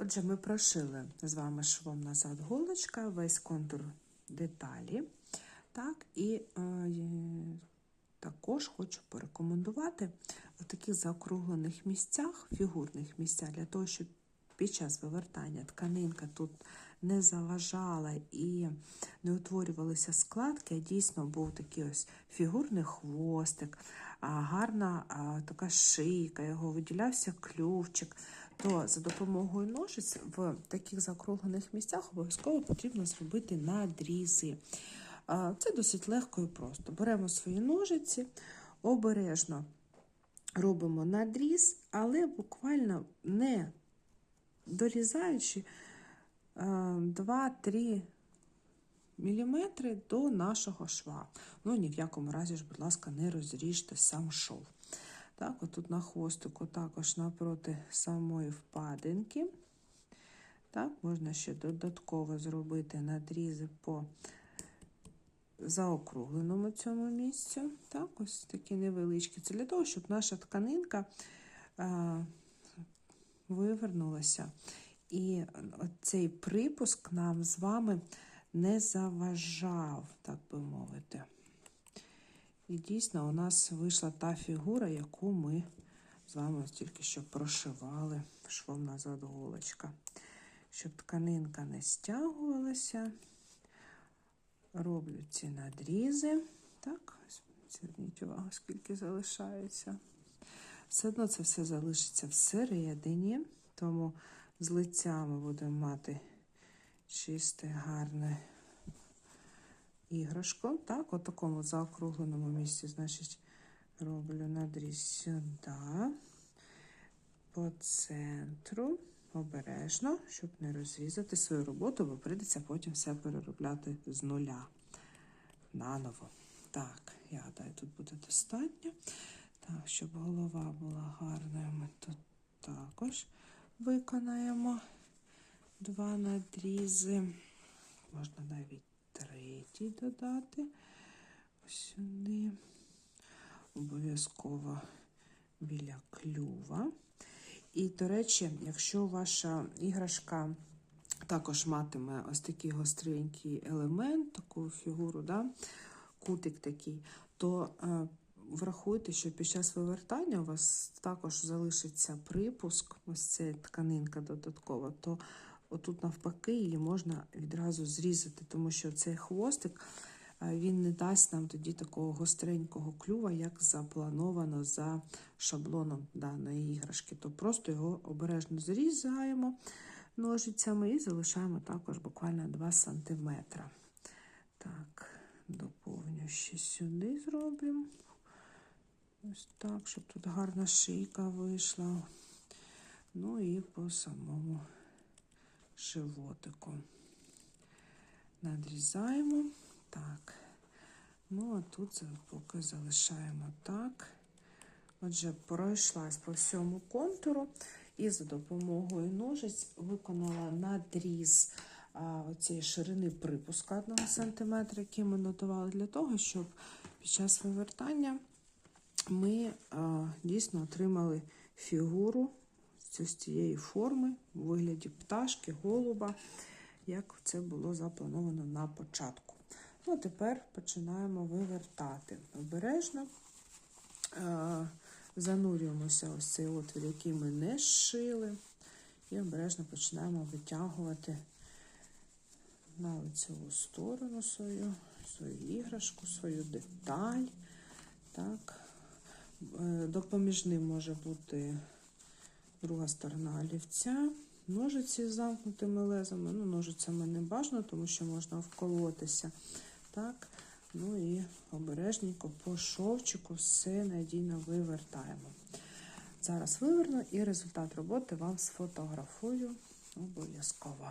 Отже, ми прошили з вами швом назад голочка, весь контур деталі. Так, і е, також хочу порекомендувати в таких заокруглених місцях, фігурних місцях, для того, щоб під час вивертання тканинка тут не заважала і не утворювалися складки, а дійсно був такий ось фігурний хвостик, гарна така шийка, його виділявся клювчик, то за допомогою ножиць в таких закруглених місцях обов'язково потрібно зробити надрізи. Це досить легко і просто. Беремо свої ножиці, обережно робимо надріз, але буквально не дорізаючи 2-3 міліметри до нашого шва. Ну, ні в якому разі ж, будь ласка, не розріжте сам шов. Так, отут на хвостику також напроти самої впадинки. Так, можна ще додатково зробити надрізи по заокругленому цьому місцю. Так, ось такі невеличкі. Це для того, щоб наша тканинка а, вивернулася. І цей припуск нам з вами не заважав, так би мовити. І дійсно у нас вийшла та фігура, яку ми з вами тільки що прошивали швом назад голочка. Щоб тканинка не стягувалася, роблю ці надрізи. Так, зверніть увагу, скільки залишається. Все одно це все залишиться всередині, тому з лиця ми будемо мати чисте, гарне іграшко. Так, у такому заокругленому місці, значить, роблю надріз сюди, по центру, обережно, щоб не розрізати свою роботу, бо прийдеться потім все переробляти з нуля наново. Так, я гадаю, тут буде достатньо. Так, щоб голова була гарною, ми тут також виконаємо два надрізи. Можна навіть третій додати сюди. Обов'язково біля клюва. І, до речі, якщо ваша іграшка також матиме ось такий гостренький елемент, таку фігуру, да, кутик такий, то е, врахуйте, що під час вивертання у вас також залишиться припуск, ось ця тканинка додаткова, то отут, навпаки, її можна відразу зрізати, тому що цей хвостик він не дасть нам тоді такого гостренького клюва, як заплановано за шаблоном даної іграшки. То просто його обережно зрізаємо ножицями і залишаємо також буквально 2 см. Так, доповню ще сюди зробимо. Ось так, щоб тут гарна шийка вийшла. Ну і по самому животику. Надрізаємо. Так. Ну, а тут поки залишаємо так. Отже, пройшлась по всьому контуру і за допомогою ножиць виконала надріз цієї ширини припуска 1 см, який ми нотували для того, щоб під час вивертання ми а, дійсно отримали фігуру з цієї форми у вигляді пташки, голуба, як це було заплановано на початку. Ну, тепер починаємо вивертати. Обережно занурюємося ось цей отвір, який ми не зшили, і обережно починаємо витягувати на лицеву сторону свою, свою іграшку, свою деталь. Так, Е, Допоміжним може бути друга сторона олівця, ножиці з замкнутими лезами. Ну, Ножицями не бажано, тому що можна вколотися. Так, Ну і обережненько по шовчику все надійно вивертаємо. Зараз виверну і результат роботи вам сфотографую обов'язково.